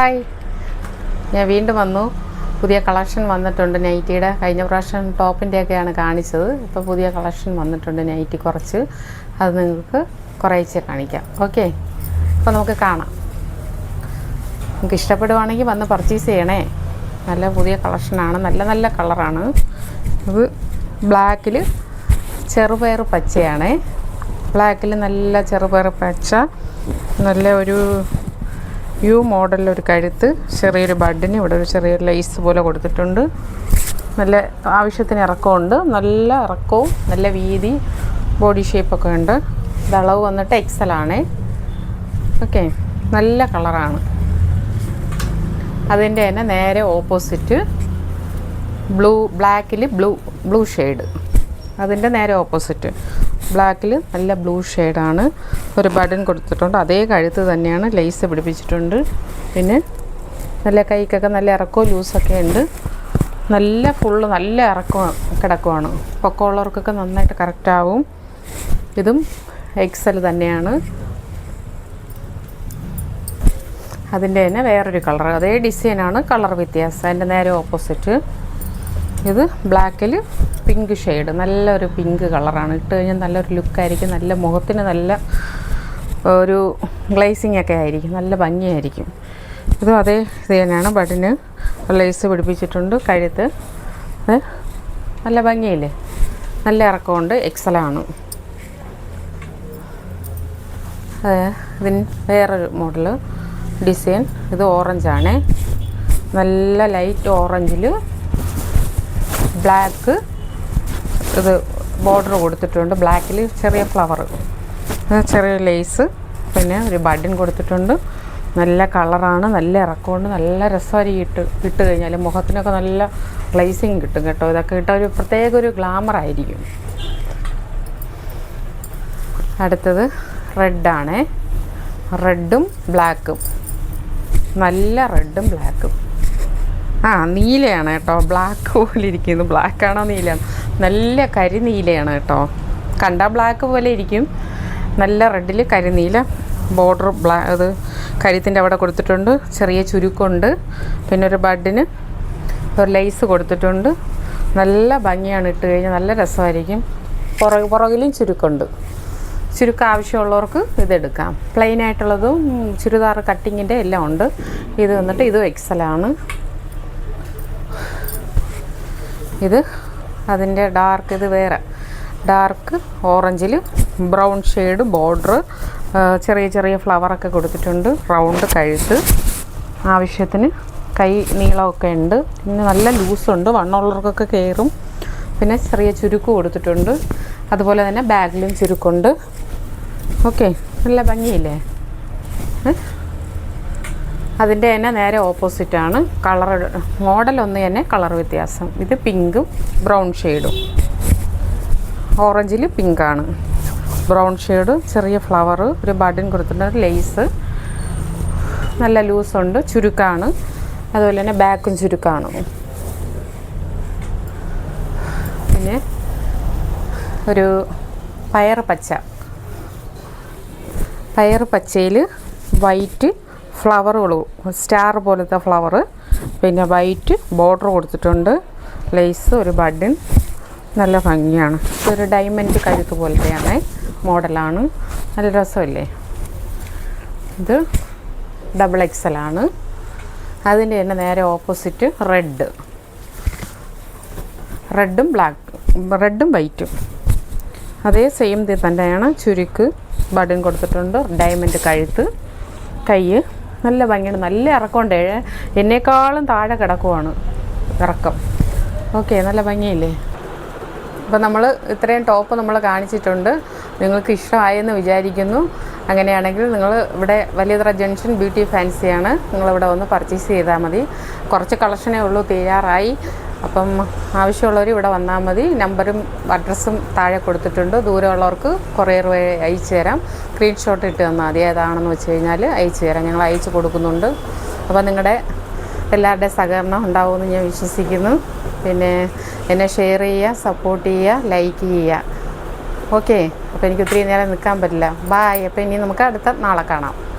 Hi ഞാൻ വീണ്ടും വന്നു. പുതിയ കളക്ഷൻ വന്നിട്ടുണ്ട് നൈറ്റിയുടെ കഴിഞ്ഞ പ്രാവശ്യം ടോപ്പിന്റെയൊക്കെയാണ് കാണിച്ചത്. ഇപ്പോൾ പുതിയ കളക്ഷൻ വന്നിട്ടുണ്ട് നൈറ്റി കുറച്ച്. അത് നിങ്ങൾക്ക് കുറേശ്ശെ കാണിക്കാം. ഓക്കെ അപ്പോൾ നമുക്ക് കാണാം. നിങ്ങൾക്ക് ഇഷ്ടപ്പെടുവാണെങ്കിൽ വന്ന് പർച്ചേസ് ചെയ്യണേ. നല്ല പുതിയ കളക്ഷനാണ് നല്ല നല്ല കളറാണ് ഇത് ബ്ലാക്കിൽ ചെറുപയർ പച്ചയാണേ. ബ്ലാക്കിൽ നല്ല ചെറുപയർ പച്ച. നല്ല ഒരു യു മോഡലിലൊരു കഴുത്ത് ചെറിയൊരു ബഡിന് ഇവിടെ ഒരു ചെറിയൊരു ലൈസ് പോലെ കൊടുത്തിട്ടുണ്ട്. നല്ല ആവശ്യത്തിന് ഇറക്കമുണ്ട്. നല്ല ഇറക്കവും നല്ല വീതി ബോഡി ഷേപ്പൊക്കെ ഉണ്ട്. ഇളവ് വന്നിട്ട് എക്സൽ ആണേ. ഓക്കെ നല്ല കളറാണ് അതിന്റെ തന്നെ നേരെ ഓപ്പോസിറ്റ് ബ്ലൂ ബ്ലാക്കിൽ ബ്ലൂ ബ്ലൂ ഷെയ്ഡ് അതിന്റെ നേരെ ഓപ്പോസിറ്റ് ബ്ലാക്കിൽ നല്ല ബ്ലൂ ഷെയ്ഡാണ്. ഒരു ബട്ടൺ കൊടുത്തിട്ടുണ്ട്. അതേ കഴുത്ത് തന്നെയാണ് ലേസ് പിടിപ്പിച്ചിട്ടുണ്ട്. പിന്നെ നല്ല കൈക്കൊക്കെ നല്ല ഇറക്കവും ലൂസൊക്കെ ഉണ്ട്. നല്ല ഫുള്ള് നല്ല ഇറക്കം കിടക്കുവാണ്. പൊക്കമുള്ളവർക്കൊക്കെ നന്നായിട്ട് കറക്റ്റാവും ഇതും എക്സൽ തന്നെയാണ്. അതിന്റെ തന്നെ വേറൊരു കളർ അതേ ഡിസൈനാണ് കളർ വ്യത്യാസം. അതിന്റെ നേരെ ഓപ്പോസിറ്റ് ഇത് ബ്ലാക്കിൽ പിങ്ക് ഷെയ്ഡ്. നല്ലൊരു പിങ്ക് കളറാണ്. ഇട്ട് കഴിഞ്ഞാൽ നല്ലൊരു ലുക്കായിരിക്കും. നല്ല മുഖത്തിന് നല്ല ഒരു ഗ്ലേസിങ് ഒക്കെ ആയിരിക്കും. നല്ല ഭംഗിയായിരിക്കും. ഇതും അതേ ഇത് തന്നെയാണ്. ബഡിന് ലേസ് പിടിപ്പിച്ചിട്ടുണ്ട്. കഴുത്ത്. നല്ല ഭംഗിയില്ലേ? നല്ല ഇറക്കമുണ്ട്. എക്സലാണ് ഇതിന് വേറൊരു മോഡൽ ഡിസൈൻ. ഇത് ഓറഞ്ചാണേ നല്ല ലൈറ്റ് ഓറഞ്ചിൽ ബ്ലാക്ക് ഇത് ബോർഡർ കൊടുത്തിട്ടുണ്ട്. ബ്ലാക്കിൽ ചെറിയ ഫ്ലവർ. ചെറിയ ലേസ്. പിന്നെ ഒരു ബഡിൻ കൊടുത്തിട്ടുണ്ട്. നല്ല കളറാണ് നല്ല ഇറക്കമുണ്ട്. നല്ല രസമായിരിക്കും ഇട്ട് ഇട്ട് കഴിഞ്ഞാൽ മുഖത്തിനൊക്കെ നല്ല ഗ്ലേസിങ് കിട്ടും കേട്ടോ. ഇതൊക്കെ ഇട്ട ഒരു പ്രത്യേക ഒരു ഗ്ലാമർ ആയിരിക്കും. അടുത്തത് റെഡാണേ റെഡും ബ്ലാക്കും നല്ല റെഡും ബ്ലാക്കും ആ നീലയാണ് കേട്ടോ. ബ്ലാക്ക് പോലെ ഇരിക്കുന്നു. ബ്ലാക്കാണോ നീലയാണോ? നല്ല കരിനീലയാണ് കേട്ടോ. കണ്ട ബ്ലാക്ക് പോലെ ഇരിക്കും. നല്ല റെഡിൽ കരിനീല ബോർഡർ ബ്ലാ അത് കരിത്തിന്റെ അവിടെ കൊടുത്തിട്ടുണ്ട്. ചെറിയ ചുരുക്കമുണ്ട് പിന്നെ ഒരു ബഡിന് ഒരു ലൈസ് കൊടുത്തിട്ടുണ്ട്. നല്ല ഭംഗിയാണ് ഇട്ട് കഴിഞ്ഞാൽ നല്ല രസമായിരിക്കും. പുറകെ പുറകിലും ചുരുക്കമുണ്ട് ചുരുക്കം ആവശ്യമുള്ളവർക്ക് ഇതെടുക്കാം പ്ലെയിൻ ആയിട്ടുള്ളതും ചുരിദാർ കട്ടിങ്ങിന്റെ എല്ലാം ഉണ്ട്. ഇത് വന്നിട്ട് ഇതും എക്സലാണ് ഇത് അതിന്റെ ഡാർക്ക് ഇത് വേറെ. ഡാർക്ക് ഓറഞ്ചിൽ ബ്രൗൺ ഷെയ്ഡ് ബോർഡർ ചെറിയ ചെറിയ ഫ്ലവറൊക്കെ കൊടുത്തിട്ടുണ്ട്. റൗണ്ട് കഴുത്ത്. ആവശ്യത്തിന് കൈ നീളമൊക്കെ ഉണ്ട്. പിന്നെ നല്ല ലൂസുണ്ട് വണ്ണുള്ളവർക്കൊക്കെ കയറും പിന്നെ ചെറിയ ചുരുക്ക് കൊടുത്തിട്ടുണ്ട്. അതുപോലെ തന്നെ ബാഗിലും ചുരുക്കുണ്ട്. ഓക്കെ നല്ല ഭംഗിയില്ലേ? അതിന്റെ തന്നെ നേരെ ഓപ്പോസിറ്റാണ് കളർ മോഡൽ ഒന്ന് തന്നെ കളർ വ്യത്യാസം. ഇത് പിങ്കും ബ്രൗൺ ഷെയ്ഡും ഓറഞ്ചിൽ പിങ്കാണ് ബ്രൗൺ ഷെയ്ഡ് ചെറിയ ഫ്ലവർ ഒരു ബഡിൻ കൊടുത്തിട്ടുണ്ട്. ഒരു ലേസ് നല്ല ലൂസുണ്ട് ചുരുക്കാണ്. അതുപോലെ തന്നെ ബാക്കും ചുരുക്കാണ്. പിന്നെ ഒരു പയർ പച്ച. പയർ പച്ചയിൽ വൈറ്റ് ഫ്ലവറുകൾ സ്റ്റാർ പോലത്തെ ഫ്ലവർ പിന്നെ വൈറ്റ് ബോർഡർ കൊടുത്തിട്ടുണ്ട്. ലേസ് ഒരു ബഡിൻ. നല്ല ഭംഗിയാണ്. ഒരു ഡയമണ്ട് കഴുത്ത് പോലത്തെയാണ്. മോഡലാണ്. നല്ല രസമല്ലേ? ഇത് ഡബിൾ എക്സലാണ് അതിന്റെ തന്നെ നേരെ ഓപ്പോസിറ്റ് റെഡ്. റെഡും ബ്ലാക്ക് റെഡും വൈറ്റും. അതേ സെയിം തന്നെയാണ്. ചുരുക്ക് ബട്ടൺ കൊടുത്തിട്ടുണ്ട്. ഡയമണ്ട് കഴുത്ത്. കൈ നല്ല ഭംഗിയുണ്ട്. നല്ല ഇറക്കമുണ്ട്. എന്നേക്കാളും താഴെ കിടക്കുവാണ് ഇറക്കം. ഓക്കെ നല്ല ഭംഗിയില്ലേ? അപ്പം നമ്മൾ ഇത്രയും ടോപ്പ് നമ്മൾ കാണിച്ചിട്ടുണ്ട്. നിങ്ങൾക്ക് ഇഷ്ടമായെന്ന് വിചാരിക്കുന്നു. അങ്ങനെയാണെങ്കിൽ നിങ്ങൾ ഇവിടെ വലിയതറ ജംഗ്ഷൻ ബ്യൂട്ടി ഫാൻസിയാണ്. നിങ്ങളിവിടെ വന്ന് പർച്ചേസ് ചെയ്താൽ മതി. കുറച്ച് കളക്ഷനേ ഉള്ളൂ തീരാറായി അപ്പം ആവശ്യമുള്ളവർ ഇവിടെ വന്നാൽ മതി. നമ്പറും അഡ്രസ്സും താഴെ കൊടുത്തിട്ടുണ്ട്. ദൂരമുള്ളവർക്ക് കൊറിയർ വഴി അയച്ചു തരാം. സ്ക്രീൻഷോട്ട് ഇട്ട് തന്നാൽ മതി. ഏതാണെന്ന് വെച്ച് കഴിഞ്ഞാൽ അയച്ചു തരാം. ഞങ്ങൾ അയച്ചു കൊടുക്കുന്നുണ്ട്. അപ്പോൾ നിങ്ങളുടെ എല്ലാവരുടെയും സഹകരണം ഉണ്ടാവുമെന്ന് ഞാൻ വിശ്വസിക്കുന്നു. പിന്നെ എന്നെ ഷെയർ ചെയ്യുക സപ്പോർട്ട് ചെയ്യുക ലൈക്ക് ചെയ്യുക. ഓക്കെ. അപ്പോൾ എനിക്ക് ഒത്തിരി നേരം നിൽക്കാൻ പറ്റില്ല. ബായ്. അപ്പോൾ ഇനി നമുക്ക് അടുത്ത നാളെ കാണാം.